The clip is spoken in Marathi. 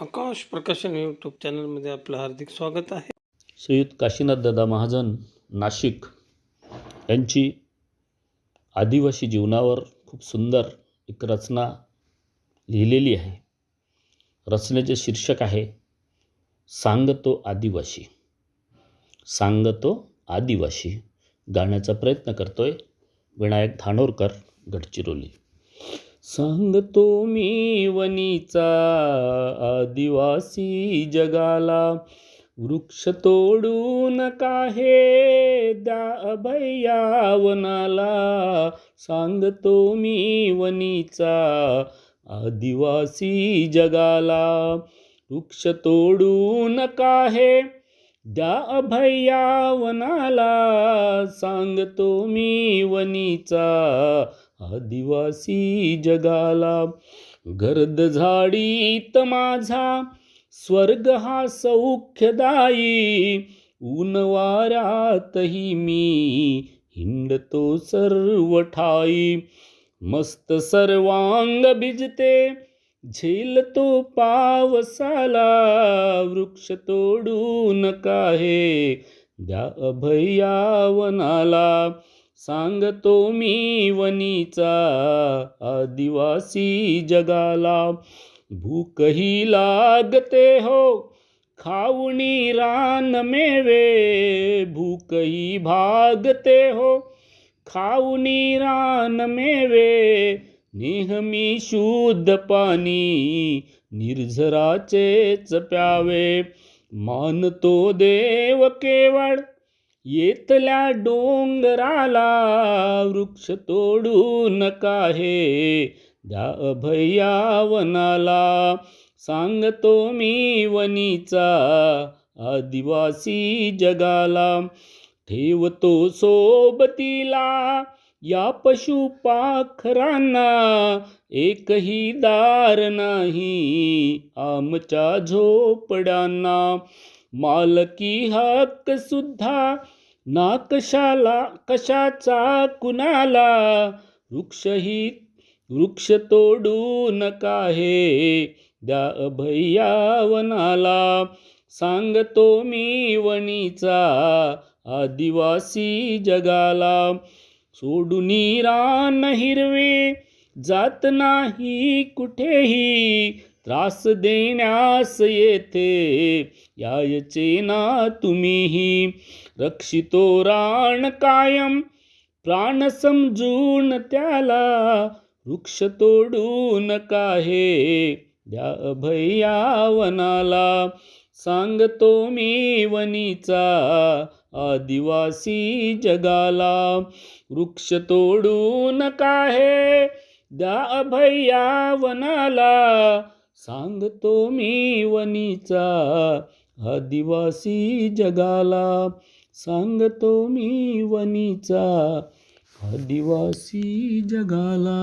आकाश प्रकाशन यूट्यूब चॅनलमध्ये आपलं हार्दिक स्वागत आहे. श्रीयुत काशीनाथ दादा महाजन नाशिक. यांची आदिवासी जीवनावर खूप सुंदर एक रचना लिहिलेली आहे. रचनेचे शीर्षक आहे सांगतो आदिवासी. सांगतो आदिवासी. गाण्याचा प्रयत्न करतोय विनायक धानोरकर गडचिरोली. सांगतो मी वनीचा आदिवासी जगाला वृक्ष तोडू नका हे द्या अभया वनाला? सांगतो मी वनीचा आदिवासी जगाला वृक्ष तोडू नका हे द्या अभया वनाला? सांगतो मी वनीचा आदिवासी जगाला गर्द झाडीत माझा स्वर्ग हा सौख्यदायी. ऊन वाऱ्यातही मी हिंडतो सर्व ठाई. मस्त सर्वांग भिजते झेलतो पावसाला वृक्ष तोडून काहे द्या अभयावनाला. वनाला सांगतो मी वनीचा आदिवासी जगाला. भूकही लागते हो खाऊनी रान मेवे. भूकही भागते हो खाऊनी रान मेवे. नेहमी शुद्ध पाणी निर्झराचेच प्यावे. मानतो देव केवळ येतल्या डोंगराला वृक्ष तोडू नका हे द्या अभया वनाला सांगतो मी वनीचा आदिवासी जगाला. ठेवतो सोबतीला या पशुपाखरांना एकही दार नाही आमच्या झोपड्यांना. मालकी हक्क सुद्धा ना कशाला कशाचा कुणाला? वृक्षही वृक्ष तोडू नका हे द्या अभया वनाला. सांगतो मी वणीचा आदिवासी जगाला. सोडून रान हिरवे जात नाही कुठेही त्रास देण्यास येथे यायचे ना तुम्हीही. रक्षितो राण कायम. प्राण समजून त्याला वृक्ष तोडून काहे? द्या अभया वनाला. सांगतो मी वनीचा आदिवासी जगाला. वृक्ष तोडून काहे? द्या अभया वनाला. सांगतो मी वनीचा आदिवासी जगाला. सांगतो मी वनीचा आदिवासी जगाला.